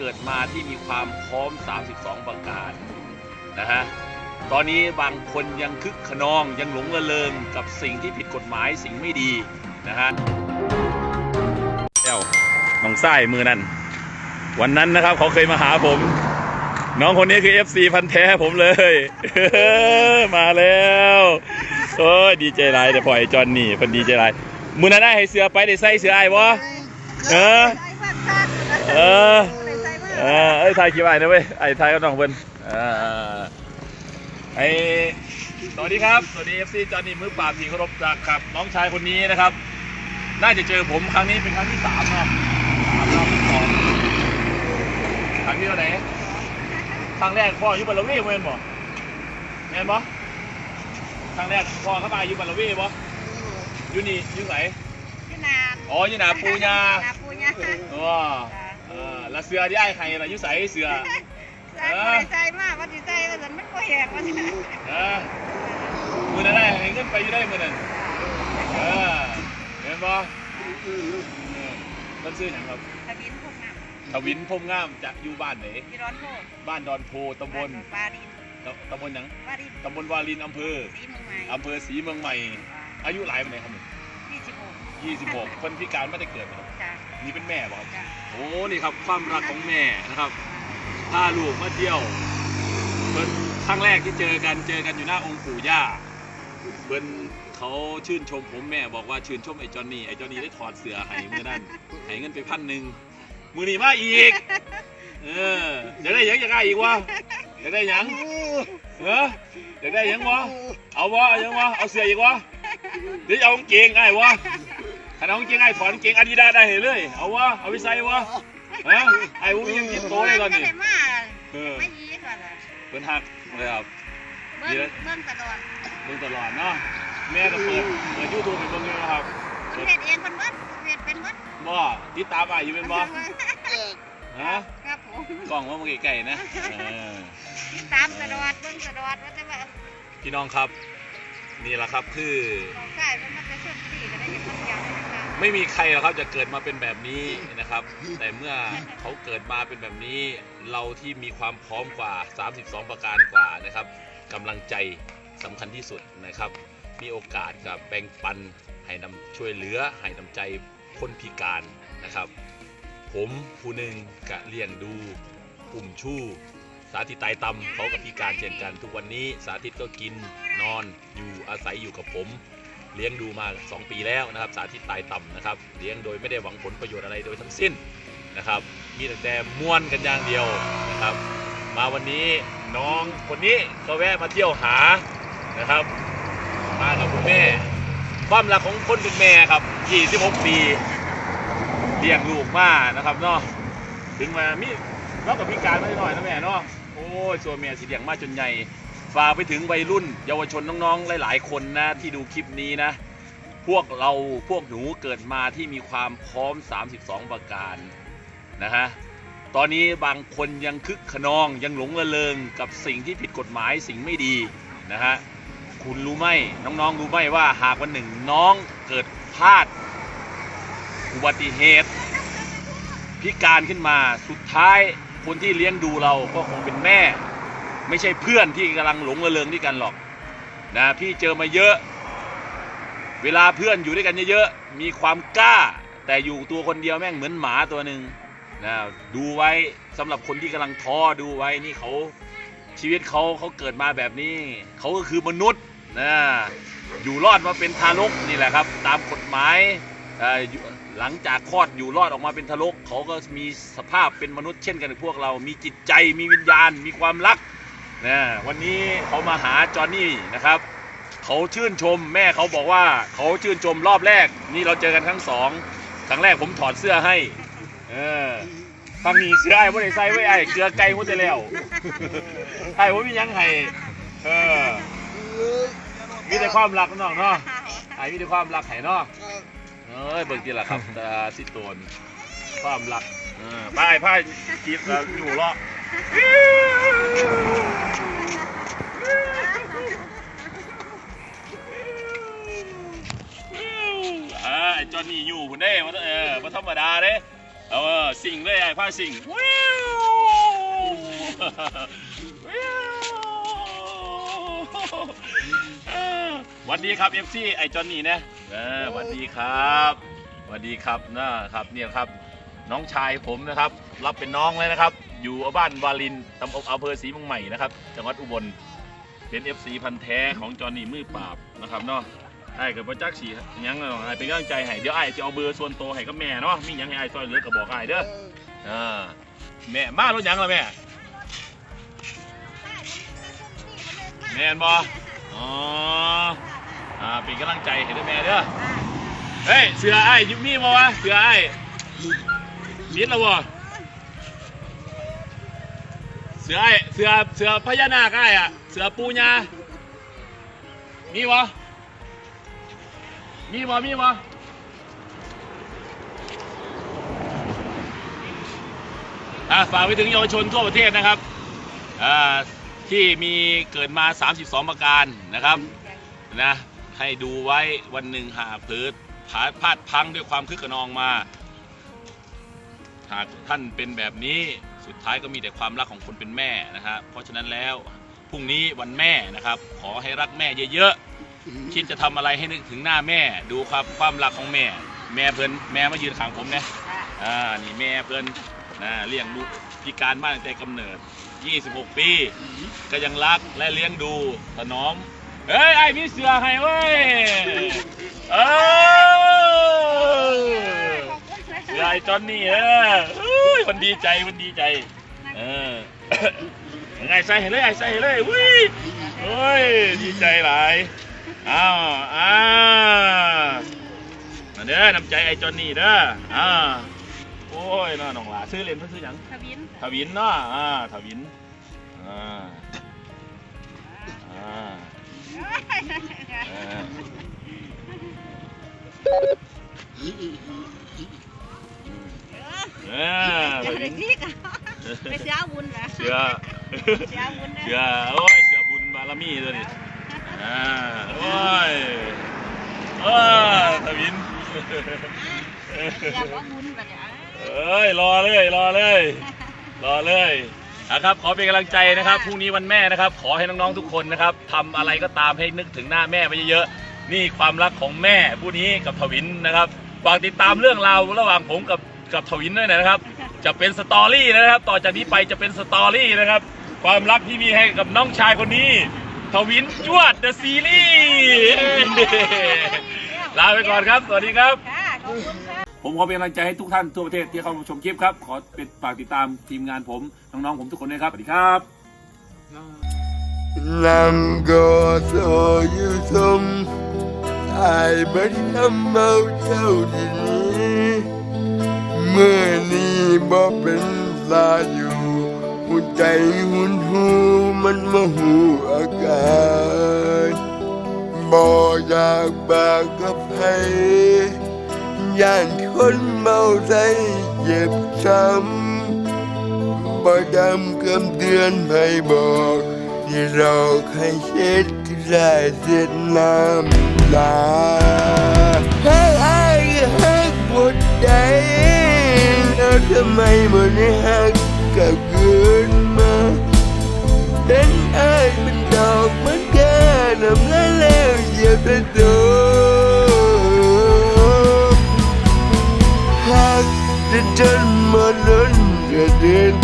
เกิดมาที่มีความพร้อม 32 ประการนะฮะ ตอนนี้บางคนยังคึกขนองยังหลงระเริงกับสิ่งที่ผิดกฎหมายสิ่งไม่ดีนะฮะเอ้าน้องไส้มือนั่น วันนั้นนะครับเขาเคยมาหาผม น้องคนนี้คือ FC พันธุ์แท้ผมเลยมาแล้วโอ้ยดีใจไรแต่พอไอ้จอนนี่เพันดีใจไรมือนั้นได้ให้เสือไปได้ใส่เสือไอ้บ่เออเออ เออเอ้ยทายคิดว่าไอ้นะเว้ยไอ้ทายก็น้องเพิ่นเออไอ้สวัสดีครับสวัสดี FC จอนนี่มือปราบที่เคารพจากครับ น้องชายคนนี้นะครับ น่าจะเจอผมครั้งนี้เป็นครั้งที่สามเนาะสามรอบที่สองครั้งที่เท่าไหร่ครั้งแรกพ่ออยู่บาลาวีเว้นบ่แม่นบ่ครั้งแรกพ่อเข้ามาอยู่บาลาวีบ่อยู่นี่อยู่ไหนอ๋ออยู่หนาปูญาปูญาว้าเออ แล้วเสือที่ไอ้ไข่ล่ะอยู่ใสเสือใส่บ่ได้ใส่มากว่าสิใส่ว่าซั่นมันบ่แหกว่าสิเออมือนั้นได้ให้เงินไปอยู่ได้มือนั้นเออเห็นบ่เออต้นซื้อหยังครับทะบินพวกน้ำทวินพรหมงามจะอยู่บ้านไหนที่ร้อนโพดบ้านดอนโพตำบลปาดินตำบลหยังปาดินตำบลวารินอำเภอสีเมืองใหม่อำเภอศรีเมืองใหม่ อายุหลายปานไหนครับนี่ 26 26 คนพิการไม่ได้เกิดเหรอจ้ะนี่เป็นแม่บ่ครับจ้ะโอ้นี่ครับความรักของแม่นะครับพาลูกมาเที่ยวเพิ่นครั้งแรกที่เจอกันเจอกันอยู่หน้าองค์ปู่ย่าเพิ่นเขาชื่นชมผมแม่บอกว่าชื่นชมไอ้จอนนี่ไอ้จอนนี่ได้ถอดเสื้อให้มือนั่นให้เงินไปพันหนึ่งมือนี่มาอีก เอออยากได้หยังอยากได้อีกวะอยากได้หยังเอออยากได้หยังวะเอาวะเอาหยังวะเอาเสื้ออีกวะเดี๋ยวจะเอากางเกงไอ้วะ ถ้าเอากางเกงไอ้ถอนกางเกงอาดิดาสได้เลย เอาวะ เอาไปใส่วะฮะไอ้ผมยังกินโตเลยตอนนี้ได้มาเออไม่ยีก่อนล่ะเพิ่นหักเลยครับ เบิ่งเบิ่งตลอดเบิ่งตลอดเนาะ แม่ก็เปิดเปิดยูทูบเป็นเบิ่งอยู่นะครับเฮ็ดเองเพิ่นเบิดเฮ็ดเป็นเบิดบ่ติดตามอ้ายอยู่เป็นบ่ฮะครับผมกล้องว่ามันไกลๆนะเออติดตามตลอดเบิ่งตลอดว่าแต่ว่าพี่น้องครับ นี่แหละครับคือ ไม่มีใครหรอกครับจะเกิดมาเป็นแบบนี้นะครับ แต่เมื่อเขาเกิดมาเป็นแบบนี้ เราที่มีความพร้อมกว่า 32 ประการกว่านะครับกำลังใจสำคัญที่สุดนะครับ มีโอกาสกับแบ่งปันให้นำช่วยเหลือให้นำใจคนพิการนะครับ ผมผู้หนึ่งกะเลี้ยงดูอุ่มชู้สาธิตตายตำเขากับพิการเช่นกัน ทุกวันนี้สาธิตก็กินนอนอยู่อาศัยอยู่กับผม เลี้ยงดูมา 2 ปีแล้วนะครับ สาธิตตายต่ำนะครับ เลี้ยงโดยไม่ได้หวังผลประโยชน์อะไรโดยทั้งสิ้นนะครับ มีแต่แต่ม่วนกันอย่างเดียวนะครับ มาวันนี้น้องคนนี้ก็แวะมาเที่ยวหานะครับ มากับคุณแม่ความรักของคนเป็นแม่ครับ 26 ปีเลี้ยงลูกมานะครับเนาะถึงมามีนอกกับพิการมาหน่อยนะแม่เนาะโอ้ยส่วนแม่สิเลี้ยงมาจนใหญ่ ฝากไปถึงวัยรุ่น เยาวชนน้องๆ หลายๆ คนนะที่ดูคลิปนี้นะ พวกเราพวกหนูเกิดมาที่มีความพร้อม 32 ประการนะฮะตอนนี้บางคนยังคึกขนองยังหลงระเริงกับสิ่งที่ผิดกฎหมายสิ่งไม่ดีนะฮะคุณรู้ไหมน้องๆรู้ไหมว่าหากวันหนึ่งน้องเกิดพลาด อุบัติเหตุ พิการขึ้นมาสุดท้ายคนที่เลี้ยงดูเราก็คงเป็นแม่ ไม่ใช่เพื่อนที่กำลังหลงระเริงด้วยกันหรอกนะพี่เจอมาเยอะ เวลาเพื่อนอยู่ด้วยกันเยอะๆมีความกล้า แต่อยู่ตัวคนเดียวแม่งเหมือนหมาตัวหนึ่งนะดูไว้สำหรับคนที่กำลังท้อดูไว้นี่เขาชีวิตเขาเขาเกิดมาแบบนี้เขาก็คือมนุษย์นะอยู่รอดมาเป็นทารกนี่แหละครับ ตามกฎหมายหลังจากคลอดอยู่รอดออกมาเป็นทารกเขาก็มีสภาพเป็นมนุษย์เช่นกันกับพวกเรา มีจิตใจมีวิญญาณ มีความรัก นะวันนี้เขามาหาจอห์นนี่นะครับเขาชื่นชมแม่เขาบอกว่าเขาชื่นชมรอบแรก นี่เราเจอกันครั้งสองครั้งแรกผมถอดเสื้อให้เออฟังนี้เสื้อไอ้บ่ได้ใส่ไว้ไอ้เกลือไก่หมดแต่แล้วไอ้บ่มีหยังให้เออมีแต่ความรักน้องเนาะไอ้มีแต่ความรักให้เนาะเอ้ยเบิ่งทีละครับตาสิโตนความรักเออไปไพ่จีบอยู่เลาะาเด้เออสิงเลยไอ้ผ้าสิงวิววิวเออหวัสดีครับเอฟซีไอ้จอนนี่นะเออหวัสดีครับหวัสดีครับนะครับเนี่ยครับ น้องชายผมนะครับ รับเป็นน้องเลยนะครับ อยู่บ้านวาลินตำบลอำเภอศรีเมืองใหม่นะครับ จังหวัดอุบลเป็น FC พันธุ์แท้ของจอนนี่มือปราบนะครับเนาะ ไอ้กับพระจักสียังไอ้เป็นกำลังใจให้เดี๋ยวไอ้จะเอาเบอร์ส่วนตัวให้กับแม่เนาะมีหยังให้ไอ้ซอยเหลือก็บบอกไอ้เด้ออ่าแม่มารถหยังละแม่ แม่นบ่ อ๋ออ่าเป็นกำลังใจให้เด้อแม่เด้อเฮ้ยเสือไอ้ยุบมีบ่วะเสือไอ้นิดล้วบ่เสือไอ้เสือเสือพญานาคไอ้อะเสือปูญามีบ่ มีบ่มีบ่อะฝากไปถึงเยาวชนทั่วประเทศนะครับอ่าที่มีเกิดมา 32 ประการนะครับนะให้ดูไว้วันหนึ่งหากเพิดพาดพลาดพังด้วยความคึกขนองมา หากท่านเป็นแบบนี้สุดท้ายก็มีแต่ความรักของคนเป็นแม่นะครับเพราะฉะนั้นแล้วพรุ่งนี้วันแม่นะครับ ขอให้รักแม่เยอะๆ คิดจะทำอะไรให้นึกถึงหน้าแม่ ดูความความรักของแม่ แม่เพิ่นแม่มายืนข้างผมนะอ่านี่แม่เพิ่นนะเลี้ยงลูกพิการมาตั้งแต่กำเนิด 26 ปี ก็ยังรักและเลี้ยงดูถนอมเฮ้ยไอ้มีเสือให้เว้ยเออเสือไอ้จอนนี่เออเอ้ยมันดีใจมันดีใจเออยังไงใส่ให้เลยไอ้ใส่ให้เลยวิโอ้ยดีใจหลาย อ้าวอ้าวนั่นเด้อน้ำใจไอ้จอนนี่เด้ออ่าโอ้ยน้าน้องหลาซื้อเล่นเพิ่นซื้อหยังทวินทวินเนาะอ่าทวินอ่าอ่าอ่าเออทวินไปเสียบุญเหรอเสือเสียบุญนะเสือโอ้ยเสือบุญบารมีตัวนี้ อ่าโอ้ยโอ้ยทวินเสียบ่บุญแบบนี้เอ้ยรอเลยรอเลย รอเลยนะครับขอเป็นกำลังใจนะครับพรุ่งนี้วันแม่นะครับ ขอให้น้องๆทุกคนนะครับทำอะไรก็ตามให้นึกถึงหน้าแม่ไปเยอะๆนี่ความรักของแม่ผู้นี้กับทวินนะครับฝากติดตามเรื่องราวระหว่างผมกับกับทวินด้วยนะครับ จะเป็นสตอรี่นะครับ ต่อจากนี้ไปจะเป็นสตอรี่นะครับ ความรักที่มีให้กับน้องชายคนนี้ ทวินจวดเดอะซีรีส์ลาไปก่อนครับ สวัสดีครับค่ะขอบคุณค่ะผมขอเป็นกำลังใจให้ทุกท่านทั่วประเทศที่เข้ามาชมคลิปครับ ขอเป็นฝากติดตามทีมงานผม น้องๆผมทุกคนด้วยครับ สวัสดีครับ Nam go so you some I bất thâm mau châu gì Mưa ni bỏ bên xa dù Hun chạy hun hu mình mà hu ở cả Bò ra bà gấp hay Dàn khôn mau dây dẹp xăm บ่ดำกำเดือนให้บอกที่เราเคยเช็ดก็ได้เส้นน้ำลาให้อายฮักบดใจแล้วทำไมมันไม่ฮักกับนมาเห็นอายเป็นดอก cả gần mà. Đánh ai mình đọt mắt ca nằm lá leo vào tay tôi. Hát trên trên mà lớn ra đến